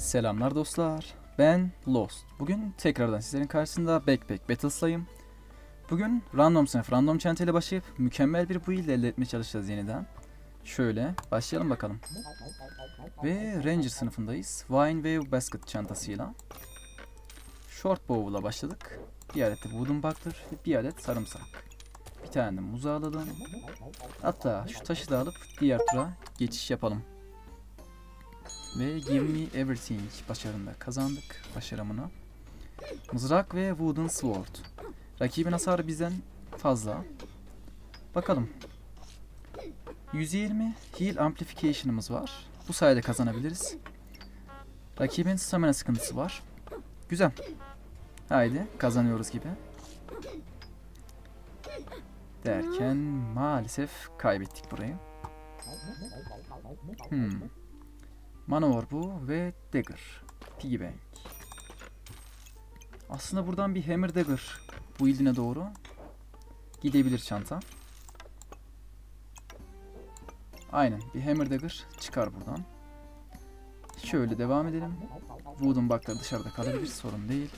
Selamlar dostlar. Ben Lost. Bugün tekrardan sizlerin karşısında Backpack Battles'layım. Bugün random sınıf, random çantayla başlayıp mükemmel bir build elde etmeye çalışacağız yeniden. Şöyle başlayalım bakalım. Ve Ranger sınıfındayız. Wine Wave Basket çantasıyla. Short Bow'la başladık. Bir adet de Wooden Buckler ve bir adet sarımsak. Bir tane de muz alalım. Hatta şu taşı da alıp diğer tura geçiş yapalım. Ve Give Me Everything başarında kazandık başarımını. Mızrak ve Wooden Sword. Rakibin hasarı bizden fazla. Bakalım. 120 Heal Amplification'ımız var. Bu sayede kazanabiliriz. Rakibin stamina sıkıntısı var. Güzel. Haydi kazanıyoruz gibi. Derken maalesef kaybettik burayı. Hmm. Manowar bu ve Dagger. Piggy Bank. Aslında buradan bir Hammer Dagger bu ildine doğru gidebilir çanta. Aynen bir Hammer Dagger çıkar buradan. Şöyle devam edelim. Wooden Buckler dışarıda kalabilir sorun değil.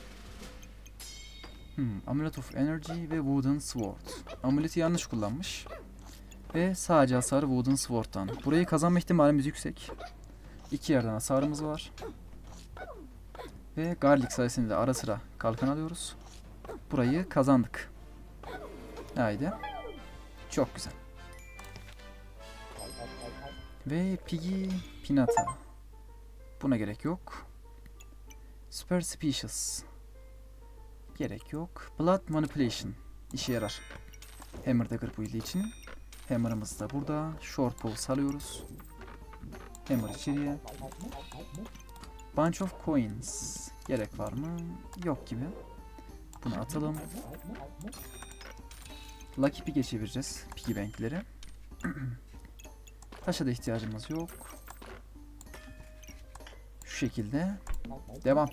Hmm, Amulet of Energy ve Wooden Sword. Amuleti yanlış kullanmış. Ve sadece hasarı Wooden Sword'dan. Burayı kazanma ihtimalimiz yüksek. İki yerden hasarımız var. Ve Garlic sayesinde de ara sıra kalkan alıyoruz. Burayı kazandık. Haydi. Çok güzel. Ve Piggy Pinata. Buna gerek yok. Super Species. Gerek yok. Blood Manipulation. işe yarar. Hammer Dagger build için. Hammer'ımız da burada. Short Bow salıyoruz. Hammer içeriye. Bunch of coins. Gerek var mı? Yok gibi. Bunu atalım. Lucky Pig'e çevireceğiz Piggy Bank'leri. Taşa da ihtiyacımız yok. Şu şekilde. Devam.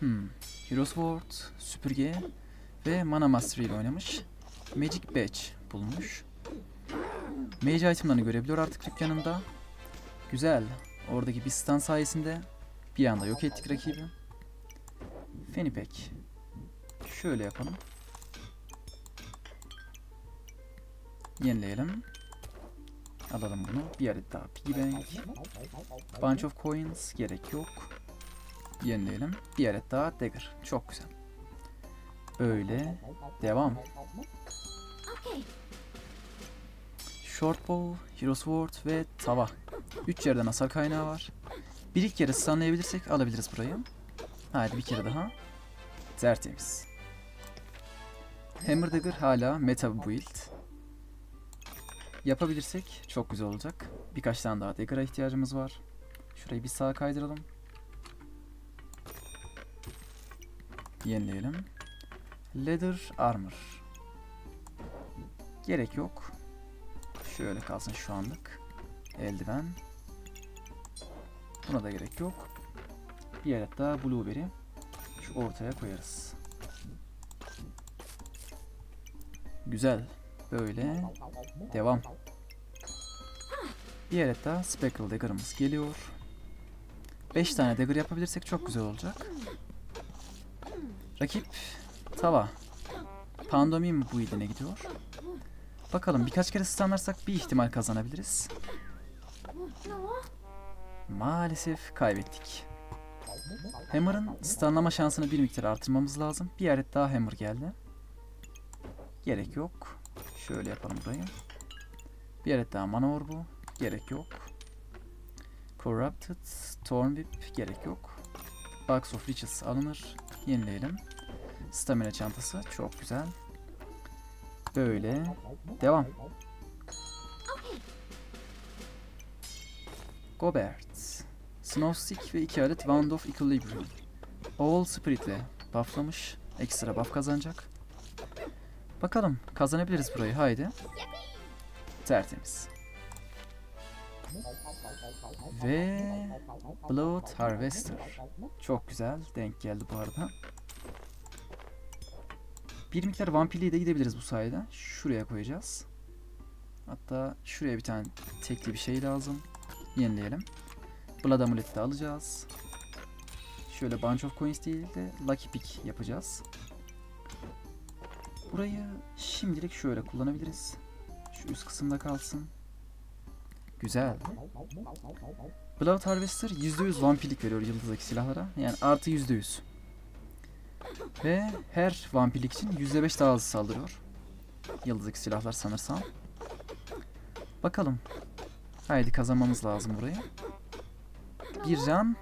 Hmm. Hero Sword, süpürge ve Mana Mastery ile oynamış. Magic Badge bulmuş. Mage itemlarını görebiliyor artık dükkanında. Güzel. Oradaki bir stun sayesinde bir anda yok ettik rakibi. Fenipek. Şöyle yapalım. Yenileyelim. Alalım bunu. Bir adet daha piggy bank. Bunch of coins gerek yok. Yenileyelim. Bir adet daha dagger. Çok güzel. Böyle devam. Bow, hero sword ve tava. Üç yerden hasar kaynağı var. Bir iki kere stunlayabilirsek alabiliriz burayı. Haydi bir kere daha. Tertemiz. Hammer Dagger hala meta build. Yapabilirsek çok güzel olacak. Birkaç tane daha Dagger'a ihtiyacımız var. Şurayı bir sağa kaydıralım. Yenileyelim. Leather Armor. Gerek yok. Şöyle kalsın şu anlık. Eldiven. Buna da gerek yok. Bir adet daha blueberry. Şu ortaya koyarız. Güzel. Böyle. Devam. Bir adet daha speckle dagger'ımız geliyor. 5 tane dagger yapabilirsek çok güzel olacak. Rakip tava. Pandomim bu idine gidiyor. Bakalım birkaç kere stunlarsak bir ihtimal kazanabiliriz. Maalesef kaybettik. Hammer'ın stunlama şansını bir miktar artırmamız lazım. Bir adet daha Hammer geldi. Gerek yok. Şöyle yapalım burayı. Bir adet daha Manowar bu. Gerek yok. Corrupted, Storm Whip gerek yok. Box of Riches alınır. Yenileyelim. Stamina çantası çok güzel. Böyle devam. Gobert. Snowstick ve iki adet Wand of Equilibrium. All Spirit'le bufflamış. Ekstra buff kazanacak. Bakalım kazanabiliriz burayı haydi. Tertemiz. Ve Blood Harvester. Çok güzel denk geldi bu arada. Bir miktar vampirliğe de gidebiliriz bu sayede. Şuraya koyacağız. Hatta şuraya bir tane tekli bir şey lazım. Yenileyelim. Blood Amulet'i de alacağız. Şöyle Bunch of Coins değil de Lucky Pick yapacağız. Burayı şimdilik şöyle kullanabiliriz. Şu üst kısımda kalsın. Güzel. Blood Harvester %100 vampirlik veriyor yıldızdaki silahlara. Yani artı %100. Ve her vampirlik için %5 daha hızlı saldırıyor. Yıldızdaki silahlar sanırsam. Bakalım. Haydi kazanmamız lazım burayı. Bir can.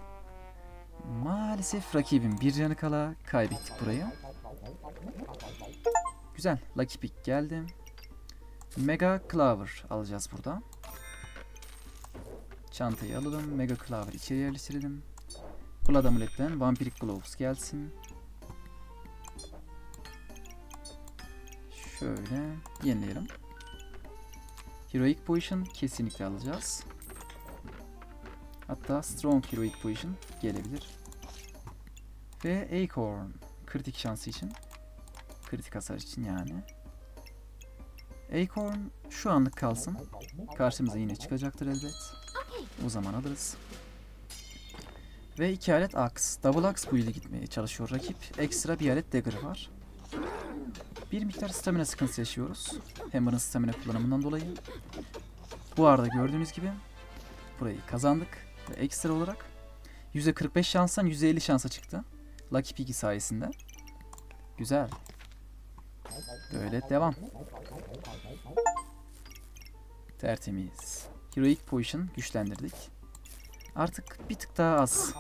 Maalesef rakibim bir canı kala kaybettik burayı. Güzel. Lucky Pick geldi. Mega Clover alacağız burada. Çantayı alalım. Mega Clover içeri yerleştirelim. Blood Amulet'ten Vampiric Gloves gelsin. Şöyle yenileyelim. Heroic Potion kesinlikle alacağız. Hatta Strong Heroic Potion gelebilir. Ve Acorn kritik şansı için. Kritik hasar için yani. Acorn şu anlık kalsın. Karşımıza yine çıkacaktır elbet. O zaman alırız. Ve iki alet Axe. Double Axe build'e gitmeye çalışıyor rakip. Ekstra bir alet Dagger var. Bir miktar stamina sıkıntısı yaşıyoruz. Hammer'ın stamina kullanımından dolayı. Bu arada gördüğünüz gibi burayı kazandık. Ve ekstra olarak %45 şanstan %50 şansa çıktı. Lucky Piggy sayesinde. Güzel. Böyle devam. Tertemiz. Heroic Potion güçlendirdik. Artık bir tık daha az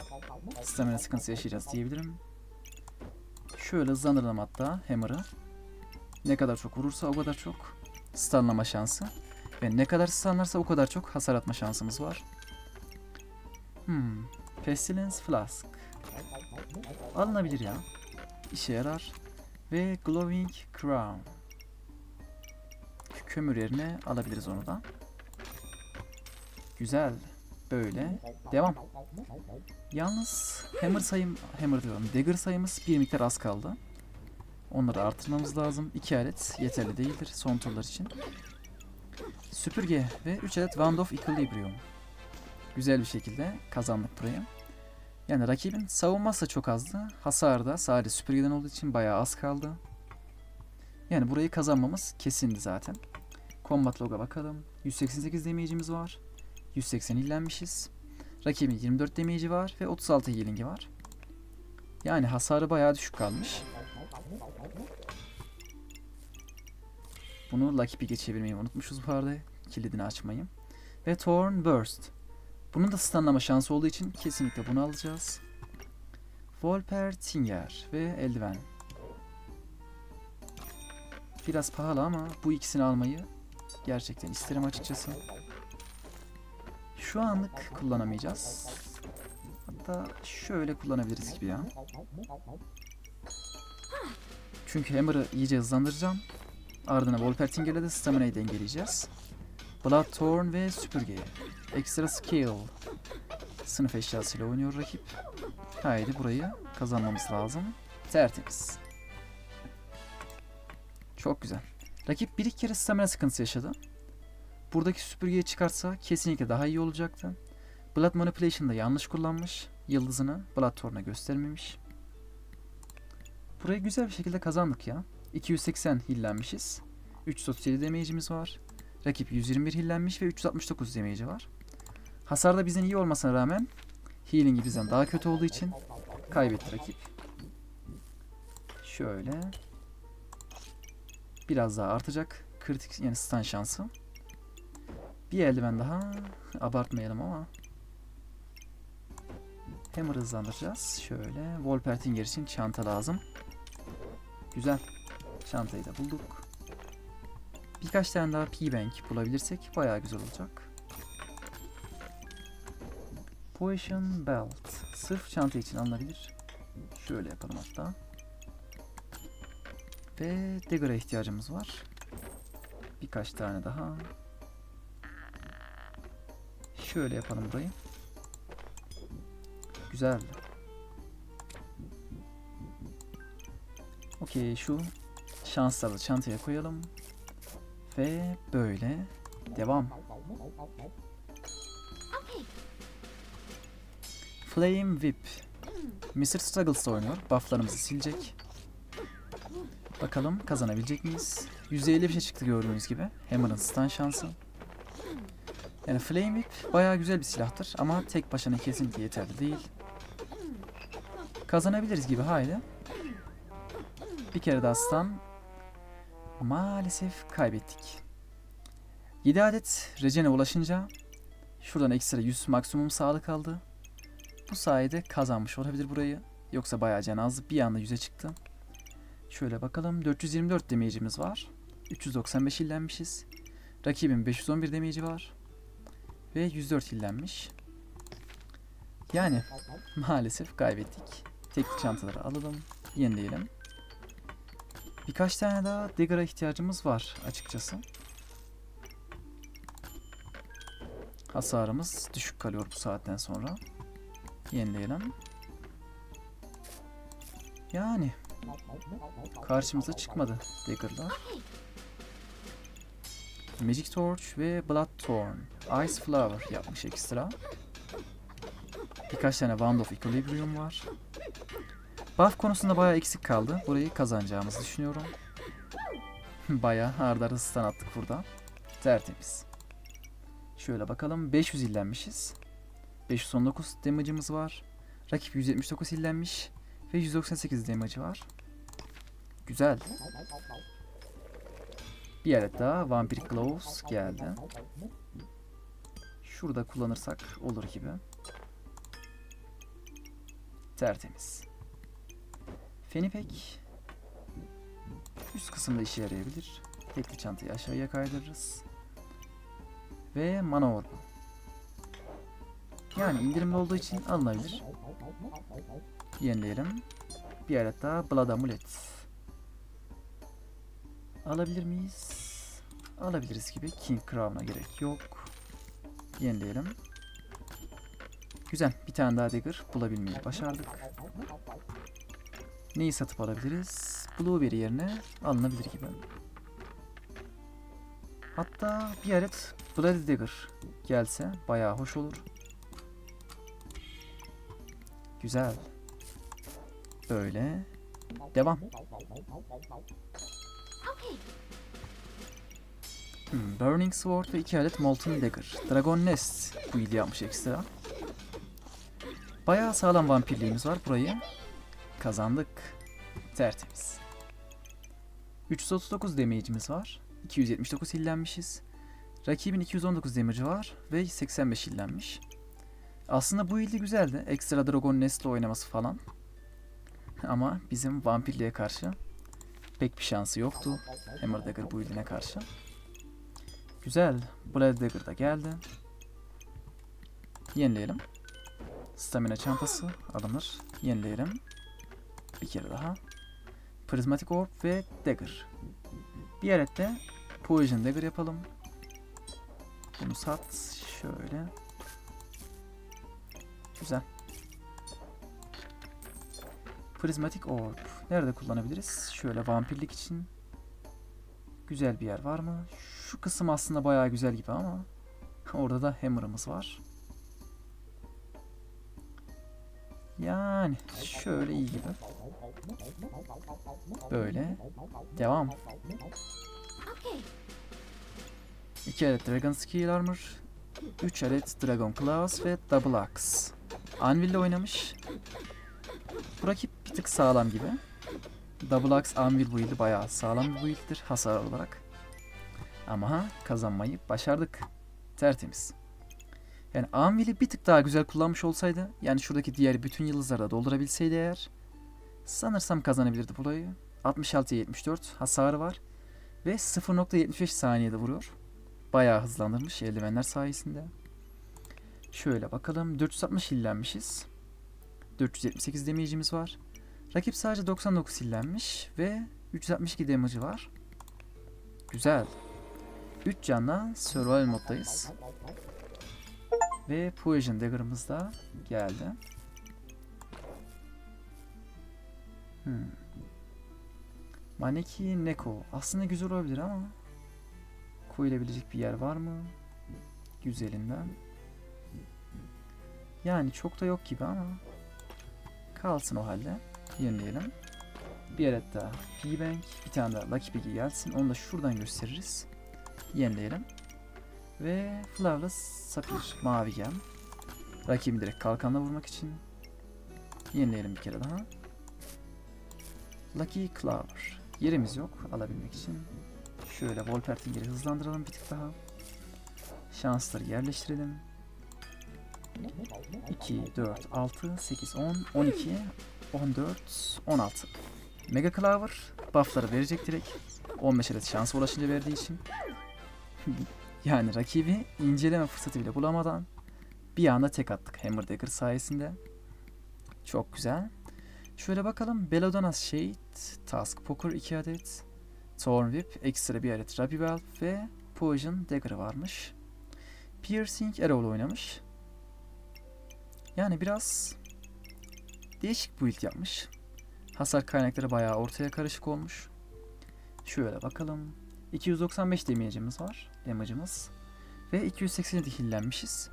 stamina sıkıntısı yaşayacağız diyebilirim. Şöyle hızlandıralım hatta Hammer'ı. Ne kadar çok vurursa o kadar çok stunlama şansı. Ve ne kadar stunlarsa o kadar çok hasar atma şansımız var. Hmm. Pestilence Flask. Alınabilir ya. İşe yarar. Ve Glowing Crown. Kömür yerine alabiliriz onu da. Güzel. Böyle. Devam. Yalnız Hammer sayım, Hammer diyorum. Dagger sayımız bir miktar az kaldı. Onları artırmamız lazım. İki adet yeterli değildir son turlar için. Süpürge ve 3 adet Wand of Equilibrium. Güzel bir şekilde kazandık burayı. Yani rakibin savunması çok azdı. Hasar da sadece süpürgeden olduğu için bayağı az kaldı. Yani burayı kazanmamız kesindi zaten. Combat log'a bakalım. 188 damage'imiz var. 180 illenmişiz. Rakibin 24 damage'i var ve 36 healing'i var. Yani hasarı bayağı düşük kalmış. Bunu Lucky Pick'e çevirmeyi unutmuşuz bu arada. Kilidini açmayı. Ve Torn Burst. Bunun da stunlama şansı olduğu için kesinlikle bunu alacağız. Volper Tinger ve eldiven. Biraz pahalı ama bu ikisini almayı gerçekten isterim açıkçası. Şu anlık kullanamayacağız. Hatta şöyle kullanabiliriz gibi ya. Çünkü Hammer'ı iyice hızlandıracağım. Ardına Volper Tinger'le de stamina'yı dengeleyeceğiz. Bloodthorn ve süpürge. Extra skill. Sınıf eşyasıyla oynuyor rakip. Haydi burayı kazanmamız lazım. Tertemiz. Çok güzel. Rakip bir iki kere stamina sıkıntısı yaşadı. Buradaki süpürgeyi çıkarsa kesinlikle daha iyi olacaktı. Blood Manipulation'da yanlış kullanmış. Yıldızını Bloodthorn'a göstermemiş. Burayı güzel bir şekilde kazandık ya. 280 hillenmişiz. 337 damage'imiz var. Rakip 121 hillenmiş ve 369 damage'i var. Hasarda bizden iyi olmasına rağmen healing'i bizden daha kötü olduğu için kaybetti rakip. Şöyle. Biraz daha artacak. Kritik yani stun şansı. Bir eldiven daha. Abartmayalım ama. Hammer hızlandıracağız. Şöyle. Wolpertinger için çanta lazım. Güzel. Çantayı da bulduk. Birkaç tane daha P-Bank bulabilirsek bayağı güzel olacak. Potion Belt. Sırf çanta için alınabilir. Şöyle yapalım hatta. Ve Dagger'a ihtiyacımız var. Birkaç tane daha. Şöyle yapalım burayı. Güzel. Okey şu şansları çantaya koyalım. Ve böyle devam. Flame Whip. Mr. Struggles oynuyor. Bufflarımızı silecek. Bakalım kazanabilecek miyiz? %50 bir şey çıktı gördüğünüz gibi. Hammer'ın stun şansı. Yani Flame Whip bayağı güzel bir silahtır ama tek başına kesinlikle yeterli değil. Kazanabiliriz gibi haydi. Bir kere daha stun. Maalesef kaybettik. 7 adet Regen'e ulaşınca şuradan ekstra 100 maksimum sağlık kaldı. Bu sayede kazanmış olabilir burayı. Yoksa bayağı can azdı. Bir anda 100'e çıktı. Şöyle bakalım. 424 damage'imiz var. 395 illenmişiz. Rakibin 511 damage'i var. Ve 104 illenmiş. Yani maalesef kaybettik. Teknik çantaları alalım. Yenileyelim. Birkaç tane daha Dagger'a ihtiyacımız var açıkçası. Hasarımız düşük kalıyor bu saatten sonra. Yenileyelim. Yani karşımıza çıkmadı Dagger'lar. Magic Torch ve Bloodthorn. Ice Flower yapmış ekstra. Birkaç tane Wand of Equilibrium var. Buff konusunda bayağı eksik kaldı. Burayı kazanacağımızı düşünüyorum. bayağı arda arda stun attık burada. Tertemiz. Şöyle bakalım. 500 illenmişiz. 519 damage'ımız var. Rakip 179 illenmiş. Ve 198 damage'ı var. Güzel. Bir adet daha Vampiric Gloves geldi. Şurada kullanırsak olur gibi. Tertemiz. Fenipek üst kısımda işe yarayabilir. Tekli çantayı aşağıya kaydırırız. Ve mana orbu. Yani indirimli olduğu için alınabilir. Yenileyelim. Bir adet daha Blood Amulet. Alabilir miyiz? Alabiliriz gibi. King Crown'a gerek yok. Yenileyelim. Güzel. Bir tane daha dagger bulabilmeyi başardık. Neyi satıp alabiliriz? Blueberry yerine alınabilir gibi. Hatta bir adet Bloody Dagger gelse bayağı hoş olur. Güzel. Böyle. Devam. Hmm, Burning Sword ve iki adet Molten Dagger. Dragon Nest build yapmış ekstra. Bayağı sağlam vampirliğimiz var burayı. Kazandık. Tertemiz. 339 damage'imiz var. 279 hillenmişiz. Rakibin 219 damage'ı var ve 85 hillenmiş. Aslında bu ildi güzeldi. Ekstra Dragon Nest'le oynaması falan. Ama bizim vampirliğe karşı pek bir şansı yoktu. Hammer Dagger bu ildine karşı. Güzel. Blood Dagger da geldi. Yenileyelim. Stamina çantası alınır. Yenileyelim. Bir kere daha. Prismatic Orb ve Dagger. Bir adet de Poison Dagger yapalım. Bunu sat. Şöyle. Güzel. Prismatic Orb. Nerede kullanabiliriz? Şöyle vampirlik için. Güzel bir yer var mı? Şu kısım aslında bayağı güzel gibi ama. Orada da Hammer'ımız var. Yani şöyle iyi gibi. Böyle. Devam. 2 adet Dragon Skill Armor. 3 adet Dragon Claws ve Double Axe. Anvil'le oynamış. Bu rakip bir tık sağlam gibi. Double Axe Anvil build'i bayağı sağlam bir build'dir hasar olarak. Ama kazanmayı başardık. Tertemiz. Yani Anvil'i bir tık daha güzel kullanmış olsaydı, yani şuradaki diğer bütün yıldızları da doldurabilseydi eğer, sanırsam kazanabilirdi burayı. 66'ya 74 hasarı var ve 0.75 saniyede vuruyor. Bayağı hızlandırmış eldivenler sayesinde. Şöyle bakalım 460 hillenmişiz. 478 damage'imiz var. Rakip sadece 99 hillenmiş ve 362 damage'ı var. Güzel. 3 canla survival moddayız. Ve Poison Dagger'ımız da geldi. Hmm. Maneki Neko. Aslında güzel olabilir ama koyulabilecek bir yer var mı? Güzelinden. Yani çok da yok gibi ama kalsın o halde. Yenileyelim. Bir adet daha P-Bank. Bir tane daha Lucky Piggy gelsin. Onu da şuradan gösteririz. Yenileyelim. Ve Flowerless Sapphire mavi gem. Rakibi direkt kalkanla vurmak için. Yenileyelim bir kere daha. Lucky Clover. Yerimiz yok alabilmek için. Şöyle Wolpertinger'i hızlandıralım bir tık daha. Şansları yerleştirelim. 2, 4, 6, 8, 10, 12, 14, 16. Mega Clover buffları verecek direkt. 15 adet şansa ulaşınca verdiği için. yani rakibi inceleme fırsatı bile bulamadan bir anda tek attık Hammer Dagger sayesinde. Çok güzel. Şöyle bakalım. Belladonna's Shade, Task Poker 2 adet, Thorn Whip, ekstra bir adet Ruby Valve ve Poison Dagger varmış. Piercing Arrow'la oynamış. Yani biraz değişik build yapmış. Hasar kaynakları bayağı ortaya karışık olmuş. Şöyle bakalım. 295 damage'imiz var. Damage'ımız. Ve 287 hillenmişiz.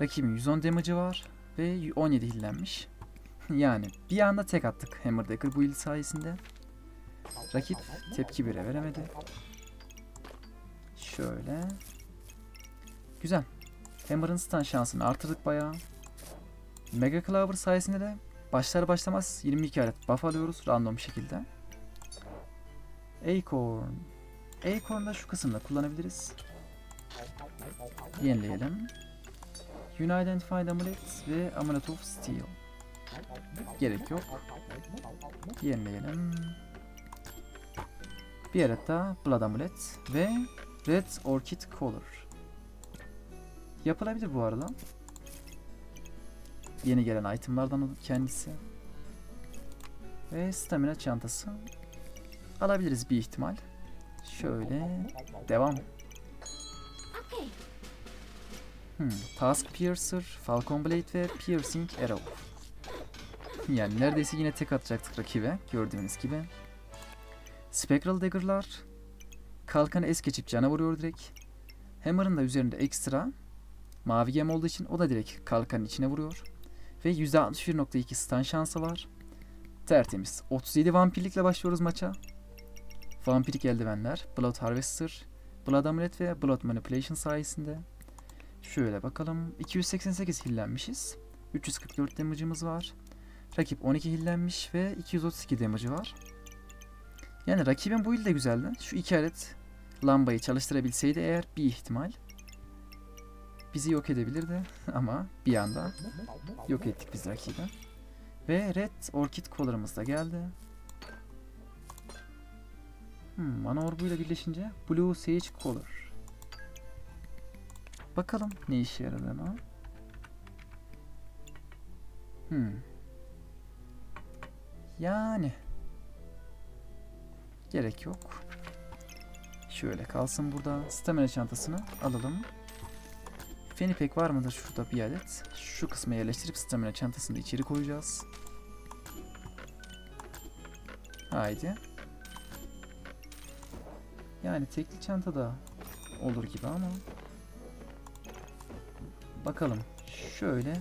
Rakibin 110 damage'ı var. Ve 17 hillenmiş. yani bir anda tek attık Hammer Dagger build sayesinde. Rakip tepki bile veremedi. Şöyle. Güzel. Hammer'ın stun şansını artırdık bayağı. Mega Clover sayesinde de başlar başlamaz 22 adet buff alıyoruz random şekilde. Acorn. Acorn'da şu kısımda kullanabiliriz. Yenileyelim. Unidentified Amulet ve Amulet of Steel. Gerek yok. Yenileyelim. Bir adet Blood Amulet ve Red Orchid Color. Yapılabilir bu arada. Yeni gelen itemlardan kendisi. Ve stamina çantası. Alabiliriz bir ihtimal. Şöyle devam. Hmm, Task Piercer, Falcon Blade ve Piercing Arrow. Yani neredeyse yine tek atacaktık rakibe gördüğünüz gibi. Spectral Dagger'lar kalkanı es geçip cana vuruyor direkt. Hammer'ın da üzerinde ekstra mavi gem olduğu için o da direkt kalkanın içine vuruyor. Ve %61.2 stun şansı var. Tertemiz. 37 vampirlikle başlıyoruz maça. Vampirik eldivenler, Blood Harvester, Blood Amulet ve Blood Manipulation sayesinde. Şöyle bakalım. 288 hillenmişiz. 344 damage'ımız var. Rakip 12 hillenmiş ve 232 damage'ı var. Yani rakibin bu de güzeldi. Şu iki adet lambayı çalıştırabilseydi eğer bir ihtimal bizi yok edebilirdi ama bir anda yok ettik biz rakibi. Ve Red Orchid Color'ımız da geldi. Hmm, mana orbuyla birleşince Blue Sage Color. Bakalım ne işe yaradığını. Hmm. Yani gerek yok. Şöyle kalsın burada. Stamina çantasını alalım. Fenipek var mıdır şurada bir adet? Şu kısma yerleştirip stamina çantasını içeri koyacağız. Haydi. Yani tekli çanta da olur gibi ama. Bakalım. Şöyle.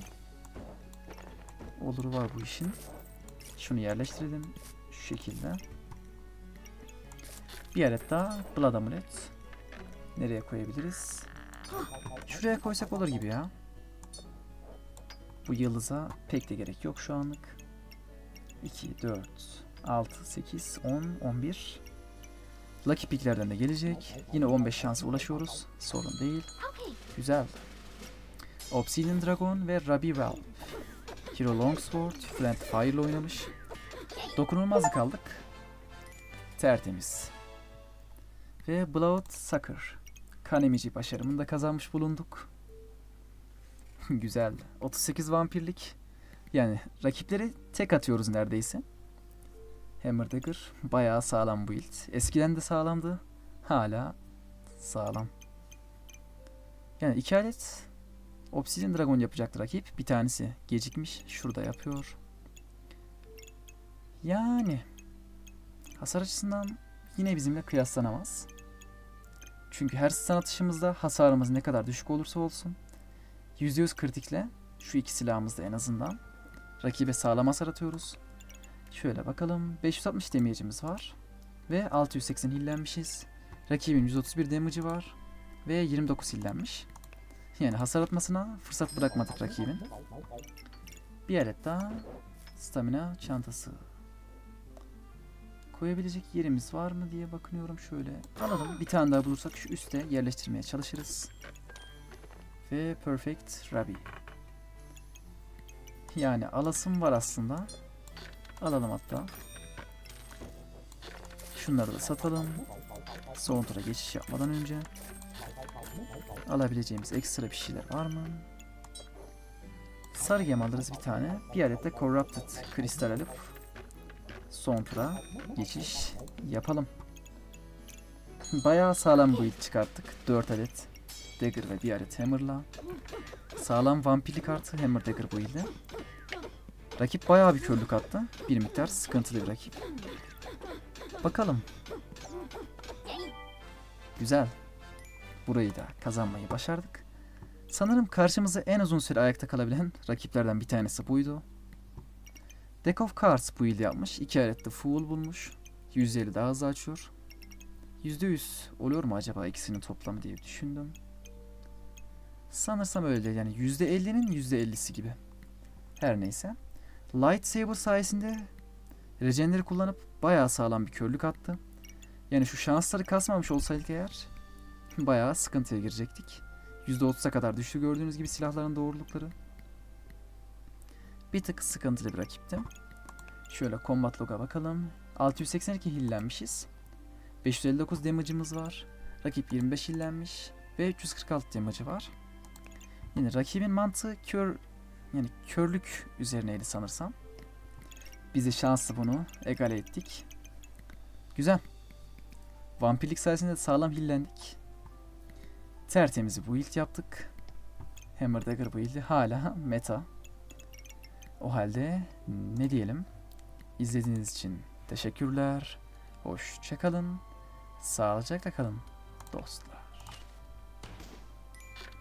Olur var bu işin. Şunu yerleştirelim. Şu şekilde. Bir adet daha Blood Amulet. Nereye koyabiliriz? Şuraya koysak olur gibi ya. Bu yıldıza pek de gerek yok şu anlık. 2, 4, 6, 8, 10, 11. Lucky Pick'lerden de gelecek. Yine 15 şansa ulaşıyoruz. Sorun değil. Güzel. Obsidian Dragon ve Ruby Valve. Hero Longsword, Flint Fire ile oynamış. Dokunulmazlık aldık. Tertemiz. Ve Blood Sucker. Kan emici başarımını da kazanmış bulunduk. Güzel. 38 vampirlik. Yani rakipleri tek atıyoruz neredeyse. Hammer Dagger bayağı sağlam build. Eskiden de sağlamdı. Hala sağlam. Yani iki adet Obsidian Dragon yapacaktı rakip. Bir tanesi gecikmiş. Şurada yapıyor. Yani hasar açısından yine bizimle kıyaslanamaz. Çünkü her stun atışımızda hasarımız ne kadar düşük olursa olsun %100 kritikle Şu iki silahımızda en azından. Rakibe sağlam hasar atıyoruz. Şöyle bakalım. 560 damage'imiz var. Ve 680 hillenmişiz. Rakibin 131 damage'ı var. Ve 29 hillenmiş. Yani hasar atmasına fırsat bırakmadık rakibin. Bir adet daha stamina çantası. Koyabilecek yerimiz var mı diye bakınıyorum şöyle. Alalım. Bir tane daha bulursak şu üste yerleştirmeye çalışırız. Ve Perfect Rabi. Yani alasım var aslında. Alalım hatta. Şunları da satalım. Son geçiş yapmadan önce. Alabileceğimiz ekstra bir şeyler var mı? Sarı gem alırız bir tane. Bir adet de Corrupted kristal alıp son geçiş yapalım. Bayağı sağlam build çıkarttık. 4 adet Dagger ve bir adet Hammer'la. Sağlam vampirlik artı Hammer Dagger build'i. Rakip bayağı bir körlük attı. Bir miktar sıkıntılı bir rakip. Bakalım. Güzel. Burayı da kazanmayı başardık. Sanırım karşımıza en uzun süre ayakta kalabilen rakiplerden bir tanesi buydu. Deck of Cards bu yıl yapmış. İki adette Fool bulmuş. %50 daha hızlı açıyor. %100 oluyor mu acaba ikisinin toplamı diye düşündüm. Sanırsam öyle. Yani %50'nin %50'si gibi. Her neyse. Lightsaber sayesinde rejenleri kullanıp bayağı sağlam bir körlük attı. Yani şu şansları kasmamış olsaydık eğer bayağı sıkıntıya girecektik. %30'a kadar düştü gördüğünüz gibi silahların doğrulukları. Bir tık sıkıntılı bir rakipti. Şöyle combat log'a bakalım. 682 hillenmişiz. 559 damage'ımız var. Rakip 25 hillenmiş. Ve 346 damage'ı var. Yine rakibin mantığı kör yani körlük üzerineydi sanırsam. Biz de şanslı bunu egale ettik. Güzel. Vampirlik sayesinde sağlam hillendik. Tertemiz bir build yaptık. Hammer Dagger build'i hala meta. O halde ne diyelim? İzlediğiniz için teşekkürler. Hoşçakalın. Sağlıcakla kalın dostlar.